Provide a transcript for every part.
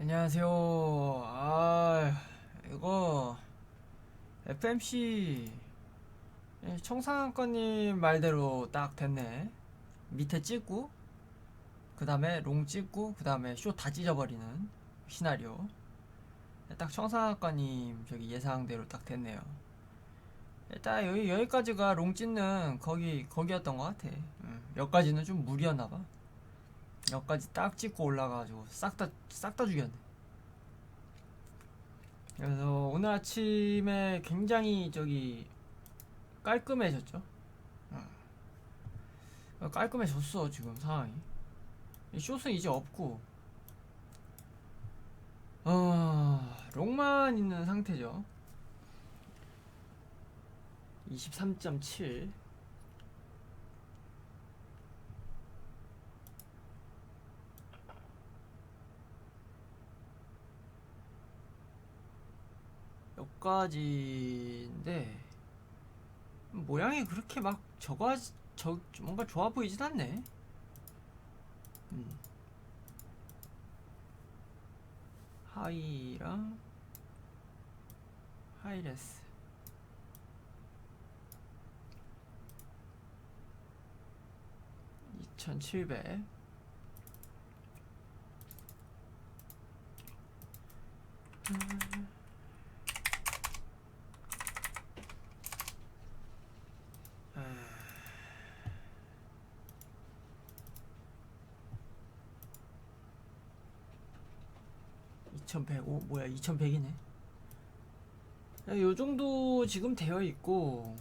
안녕하세요. 아, 이거 FMC 예, 청상권님 말대로 딱 됐네. 밑에 찍고 그 다음에 롱 찍고 그 다음에 쇼 다 찢어버리는 시나리오. 딱 청상권님 저기 예상대로 딱 됐네요. 일단 여기 여기까지가 롱 찢는 거기 거기였던 것 같아. 음, 여기까지는 좀 무리였나 봐. 여기까지 딱 찍고 올라가가지고 싹 다 싹 다 죽였네. 그래서 오늘 아침에 굉장히 저기 깔끔해졌죠. 어. 깔끔해졌어 지금 상황이. 이 숏은 이제 없고, 어 롱만 있는 상태죠. 23.7 여기까지인데 모양이 그렇게 막 하지- 저 뭔가 좋아 보이진 않네. 음. 하이랑 하이레스 2700 2105 뭐야 2100이네. 요 정도 지금 되어 있고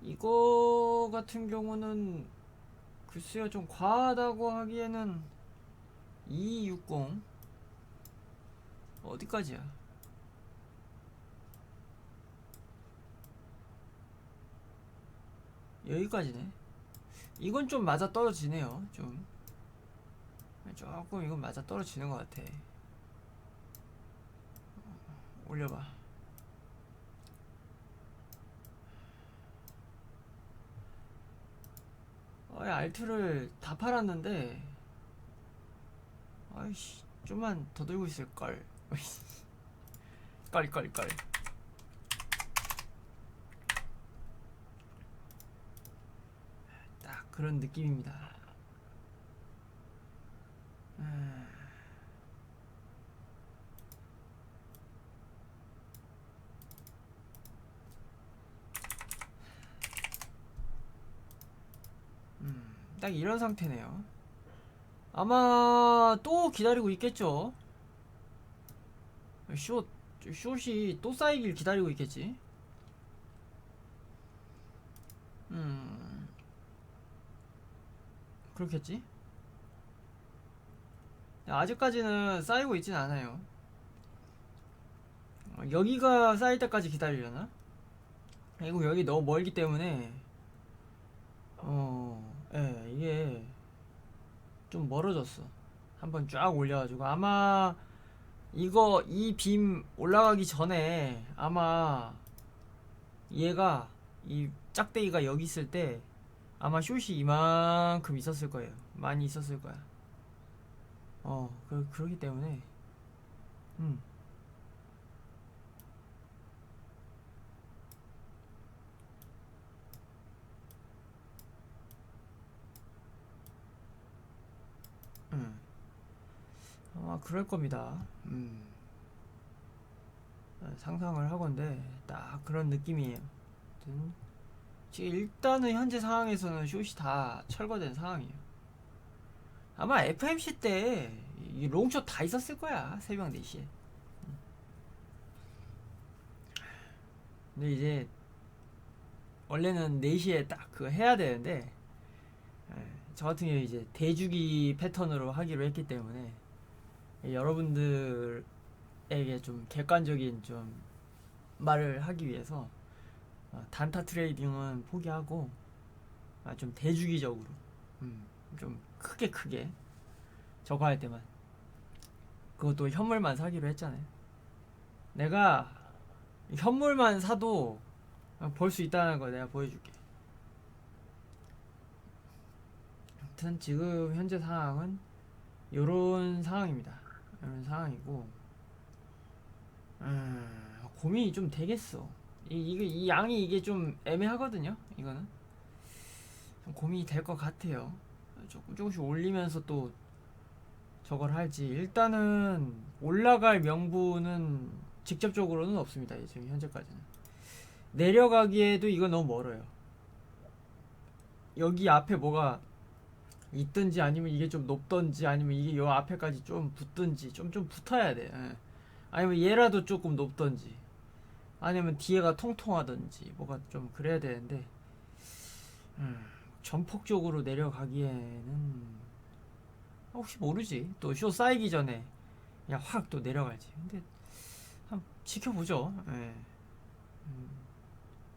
이거 같은 경우는 글쎄요 좀 과하다고 하기에는 260 어디까지야? 여기까지네. 이건 좀 맞아 떨어지네요 좀 조금 이건 맞아 떨어지는 것 같아. 어, 올려봐. 어이 알트를 다 팔았는데 아이씨 좀만 더 들고 있을 걸. 껄껄껄. 딱 그런 느낌입니다. 딱 이런 상태네요. 아마 또 기다리고 있겠죠. 숏, 숏이 또 쌓이길 기다리고 있겠지. 음, 그렇겠지. 아직까지는 쌓이고 있진 않아요. 어, 여기가 쌓일 때까지 기다리려나? 그리고 여기 너무 멀기 때문에 어, 예, 이게 좀 멀어졌어. 한번 쫙 올려가지고 아마 이거 이 빔 올라가기 전에 아마 얘가 이 짝대기가 여기 있을 때 아마 숏이 이만큼 있었을 거예요. 많이 있었을 거야. 어, 그, 그러기 때문에, 음. 음. 아마 그럴 겁니다. 음. 아, 상상을 하건데, 딱 그런 느낌이에요. 지금 일단은 현재 상황에서는 숏이 다 철거된 상황이에요. 아마 FMC 때 이 롱숏 다 있었을 거야 새벽 4시에 근데 이제 원래는 4시에 딱 그거 해야 되는데 예, 저 같은 경우 이제 대주기 패턴으로 하기로 했기 때문에 여러분들에게 좀 객관적인 좀 말을 하기 위해서 어, 단타 트레이딩은 포기하고 아, 좀 대주기적으로 음, 좀 크게 크게 저거 할 때만 그것도 현물만 사기로 했잖아요. 내가 현물만 사도 벌 수 있다는 거 내가 보여줄게. 아무튼 지금 현재 상황은 요런 상황입니다. 이런 상황이고 음, 고민이 좀 되겠어. 이, 이게 이 양이 이게 좀 애매하거든요 이거는. 좀 고민이 될 것 같아요. 조금 조금씩 올리면서 또 저걸 할지. 일단은 올라갈 명분은 직접적으로는 없습니다 지금 현재까지는. 내려가기에도 이건 너무 멀어요. 여기 앞에 뭐가 있든지 아니면 이게 좀 높든지 아니면 이게 요 앞에까지 좀 붙든지 좀좀 붙어야 돼 예. 아니면 얘라도 조금 높든지 아니면 뒤에가 통통하든지 뭐가 좀 그래야 되는데 음, 전폭적으로 내려가기에는 혹시 모르지 또 쇼 쌓이기 전에 그냥 확 또 내려갈지 근데 한번 지켜보죠 예. 음,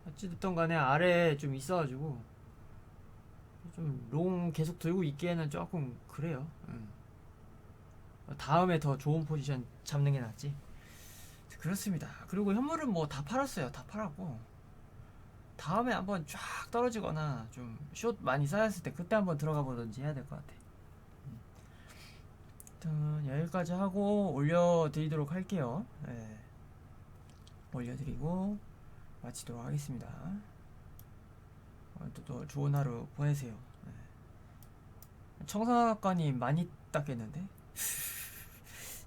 어찌됐든 간에 아래에 좀 있어가지고 좀 롱 계속 들고 있기에는 조금 그래요. 음. 다음에 더 좋은 포지션 잡는 게 낫지. 그렇습니다. 그리고 현물은 뭐 다 팔았어요. 다 팔았고. 다음에 한번 쫙 떨어지거나 좀 숏 많이 쌓였을 때 그때 한번 들어가 보든지 해야 될 것 같아. 음. 아무튼 여기까지 하고 올려드리도록 할게요. 네. 올려드리고 마치도록 하겠습니다 오늘도 또 좋은 하루 보내세요 네. 청산학과님 많이 닦겠는데?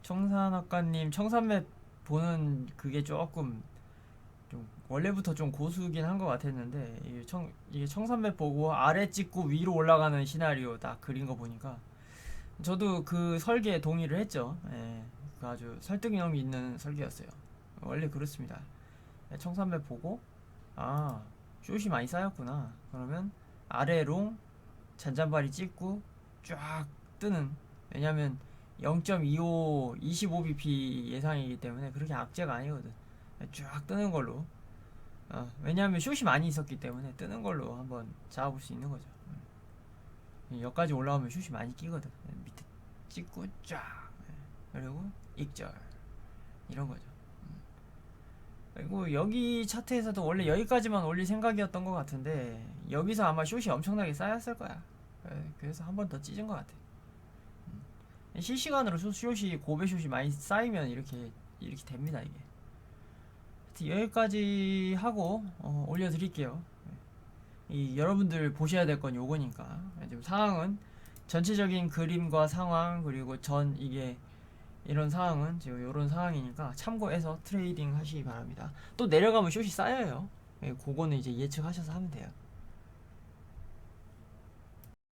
청산학과님 청산맵 보는 그게 조금 좀 원래부터 좀 고수긴 한 것 같았는데 이게 청 이게 청산맵 보고 아래 찍고 위로 올라가는 시나리오 딱 그린 거 보니까 저도 그 설계에 동의를 했죠. 예, 그 아주 설득력 있는 설계였어요. 원래 그렇습니다. 예, 청산맵 보고 아 숏이 많이 쌓였구나. 그러면 아래롱 잔잔바리 찍고 쫙 뜨는 왜냐면 0.25 25bp 예상이기 때문에 그렇게 악재가 아니거든 쫙 뜨는 걸로 어, 왜냐하면 숏이 많이 있었기 때문에 뜨는 걸로 한번 잡아볼 수 있는 거죠 음. 여기까지 올라오면 숏이 많이 끼거든 밑에 찍고 쫙 예. 그리고 익절 이런 거죠 음. 그리고 여기 차트에서도 원래 여기까지만 올릴 생각이었던 것 같은데 여기서 아마 숏이 엄청나게 쌓였을 거야. 예, 그래서 한 번 더 찢은 것 같아. 음. 실시간으로 숏- 숏이 고배 숏이 많이 쌓이면 이렇게 이렇게 됩니다 이게. 여기까지 하고 어, 올려드릴게요. 이 여러분들 보셔야 될 건 요거니까. 지금 상황은 전체적인 그림과 상황 그리고 전 이게 이런 상황은 지금 이런 상황이니까 참고해서 트레이딩 하시기 바랍니다. 또 내려가면 숏이 쌓여요. 예, 그거는 이제 예측하셔서 하면 돼요